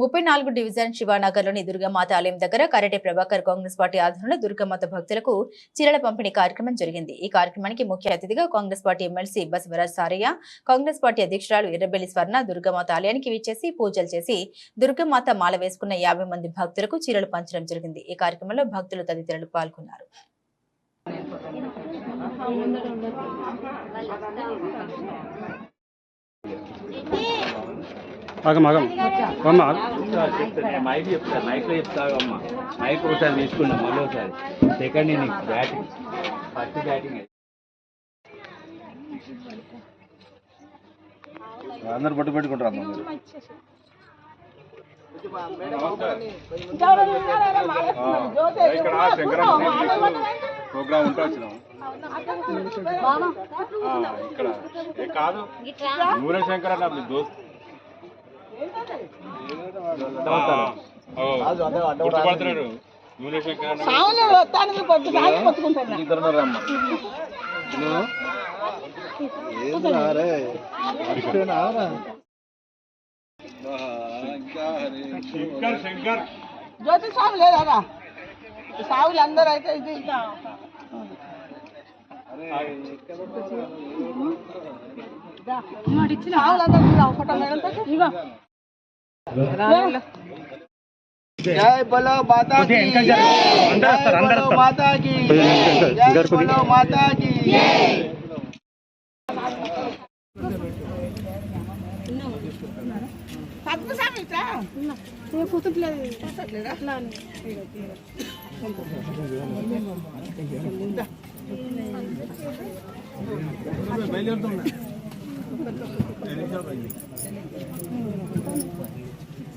ముప్పై నాలుగు డివిజన్ శివానగర్లోని దుర్గమాత ఆలయం దగ్గర కరటి ప్రభాకర్ కాంగ్రెస్ పార్టీ ఆధ్వర్యంలో దుర్గమాత భక్తులకు చీరల పంపిణీ కార్యక్రమం జరిగింది. ఈ కార్యక్రమానికి ముఖ్య అతిథిగా Congress party MLC Basavaraj Saraiah Congress party అధ్యక్షురాలు ఎర్రబెల్లి స్వర్ణ దుర్గమాత ఆలయానికి విచ్చేసి పూజలు చేసి దుర్గమాత మాల వేసుకున్న యాభై మంది భక్తులకు చీరలు పంచడం జరిగింది. ఈ కార్యక్రమంలో భక్తులు తదితరులు పాల్గొన్నారు. ఆగం ఆగం. అమ్మ చెప్తా మైక్ చెప్తా మైక్లో చెప్తావు అమ్మ మైక్ ఒకసారి తీసుకున్నా మళ్ళీ ఒకసారి second inning batting first batting అందరు పట్టు పెట్టుకుంటారు అమ్మ మీరు? ఇక్కడ. ప్రోగ్రామ్ ఉంటే వచ్చినాం ఇక్కడ కాదు. నూరే శంకర్ అన్న మీ దోస్త్. గుర్తుపడుతున్నాడు. జ్యోతి స్వామి లేదారా సావులు అందరూ అయితే ఇది. అందరూ ఫోటో మేడం తోటి. జై బలో మాతా की అందరూ వస్తారు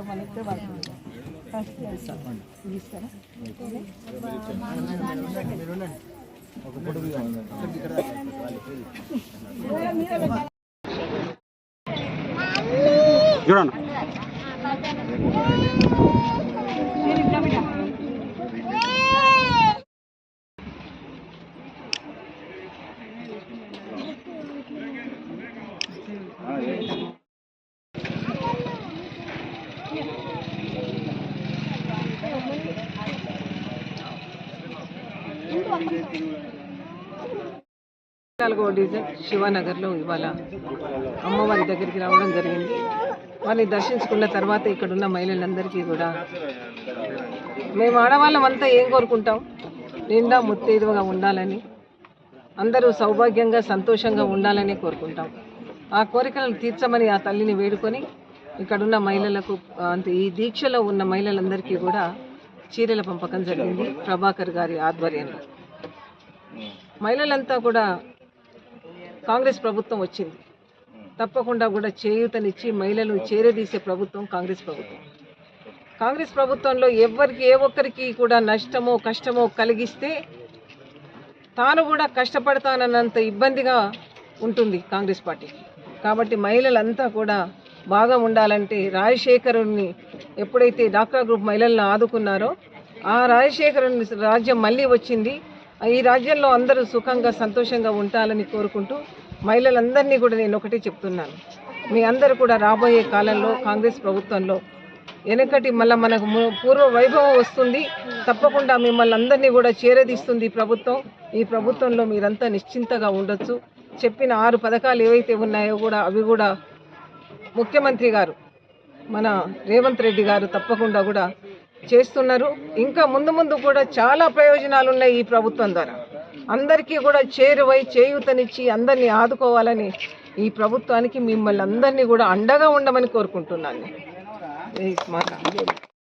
ఉన్నారు చూస్తున్నాం చూడండి. నాలుగో డివిజన్ శివానగర్లో ఇవాళ అమ్మవారి దగ్గరికి రావడం జరిగింది. వారిని దర్శించుకున్న తర్వాత ఇక్కడున్న మహిళలందరికీ కూడా మేము ఆడవాళ్ళం అంతా ఏం కోరుకుంటాం? నిండా ముత్తైదువుగా ఉండాలని అందరూ సౌభాగ్యంగా సంతోషంగా ఉండాలని కోరుకుంటాం. ఆ కోరికలను తీర్చమని ఆ తల్లిని వేడుకొని ఇక్కడున్న మహిళలకు అంటే ఈ దీక్షలో ఉన్న మహిళలందరికీ కూడా చీరల పంపకం జరిగింది ప్రభాకర్ గారి ఆధ్వర్యంలో. మహిళలంతా కూడా కాంగ్రెస్ ప్రభుత్వం వచ్చింది. తప్పకుండా కూడా చేయూతనిచ్చి మహిళలు చేరదీసే ప్రభుత్వం కాంగ్రెస్ ప్రభుత్వం. కాంగ్రెస్ ప్రభుత్వంలో ఎవరికి ఏ ఒక్కరికి కూడా నష్టమో కష్టమో కలిగిస్తే తాను కూడా కష్టపడతానన్నంత ఇబ్బందిగా ఉంటుంది కాంగ్రెస్ పార్టీ కాబట్టి మహిళలంతా కూడా బాగా ఉండాలంటే రాజశేఖరుని ఎప్పుడైతే డాక్టర్ గ్రూప్ మహిళలను ఆదుకున్నారో ఆ రాజశేఖరుని రాజ్యం మళ్ళీ వచ్చింది. ఈ రాజ్యంలో అందరూ సుఖంగా సంతోషంగా ఉండాలని కోరుకుంటూ మహిళలందరినీ కూడా నేను ఒకటే చెప్తున్నాను. మీ అందరూ కూడా రాబోయే కాలంలో కాంగ్రెస్ ప్రభుత్వంలో వెనకటి మళ్ళీ మనకు పూర్వ వైభవం వస్తుంది. తప్పకుండా మిమ్మల్ని అందరినీ కూడా చేరదీస్తుంది ప్రభుత్వం. ఈ ప్రభుత్వంలో మీరంతా నిశ్చింతగా ఉండొచ్చు. చెప్పిన ఆరు పథకాలు ఏవైతే ఉన్నాయో కూడా అవి కూడా ముఖ్యమంత్రి గారు మన రేవంత్ రెడ్డి గారు తప్పకుండా కూడా చేస్తున్నారు. ఇంకా ముందు ముందు కూడా చాలా ప్రయోజనాలు ఉన్నాయి ఈ ప్రభుత్వం ద్వారా. అందరికీ కూడా చేరువై చేయూతనిచ్చి అందరినీ ఆదుకోవాలని ఈ ప్రభుత్వానికి మిమ్మల్ని అందరినీ కూడా అండగా ఉండమని కోరుకుంటున్నాను.